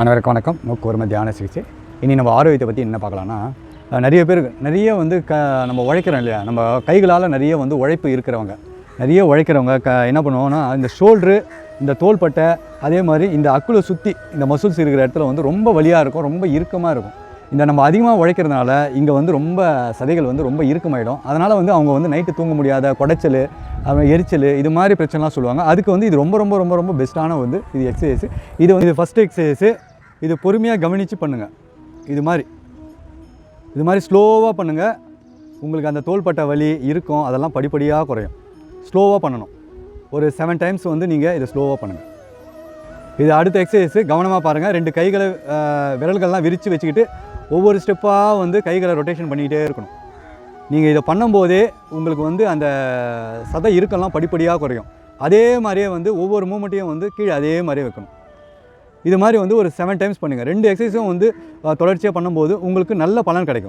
அனைவருக்கும் வணக்கம். நோக்குவரம தியான சிகிச்சை. இனி நம்ம ஆரோக்கியத்தை பற்றி என்ன பார்க்கலாம்னா நிறைய பேர் நிறைய வந்து க நம்ம உழைக்கிறோம் இல்லையா? நம்ம கைகளால் நிறைய வந்து உழைப்பு இருக்கிறவங்க. நிறைய உழைக்கிறவங்க க என்ன பண்ணுவோம்னா இந்த ஷோல்ட்ரு இந்த தோள்பட்டை அதே மாதிரி இந்த அக்குளை சுற்றி இந்த மசில்ஸ் இருக்கிற இடத்துல வந்து ரொம்ப வலியாக இருக்கும் ரொம்ப இறுக்கமாக இருக்கும். இந்த நம்ம அதிகமாக உழைக்கிறதுனால இங்கே வந்து ரொம்ப சதைகள் வந்து ரொம்ப இறுக்கமாயிடும். அதனால் வந்து அவங்க வந்து நைட்டு தூங்க முடியாத குடைச்சல் அப்புறம் எரிச்சல் இது மாதிரி பிரச்சனைலாம் சொல்லுவாங்க. அதுக்கு வந்து இது ரொம்ப ரொம்ப ரொம்ப ரொம்ப பெஸ்ட்டான வந்து இது எக்ஸசைஸ் இது வந்து ஃபஸ்ட்டு எக்ஸசைஸு இது பொறுமையாக கவனித்து பண்ணுங்கள் இது மாதிரி. இது மாதிரி ஸ்லோவாக பண்ணுங்கள் உங்களுக்கு அந்த தோள்பட்டை வலி இருக்கும் அதெல்லாம் படிப்படியாக குறையும். ஸ்லோவாக பண்ணணும். ஒரு செவன் டைம்ஸ் வந்து நீங்கள் இதை ஸ்லோவாக பண்ணுங்கள் இது அடுத்த எக்ஸசைஸு கவனமாக பாருங்கள் ரெண்டு கைகளை விரல்கள்லாம் விரித்து வச்சுக்கிட்டு ஒவ்வொரு ஸ்டெப்பாக வந்து கைகளை ரொட்டேஷன் பண்ணிக்கிட்டே இருக்கணும். நீங்கள் இதை பண்ணும்போதே உங்களுக்கு வந்து அந்த சதை இருக்கெல்லாம் படிப்படியாக குறையும். அதே மாதிரியே வந்து ஒவ்வொரு மூமெண்ட்டையும் வந்து கீழே அதே மாதிரியே வைக்கணும். இது மாதிரி வந்து ஒரு செவன் டைம்ஸ் பண்ணுங்கள் ரெண்டு எக்ஸசைஸும் வந்து தொடர்ச்சியாக பண்ணும்போது உங்களுக்கு நல்ல பலன் கிடைக்கும்.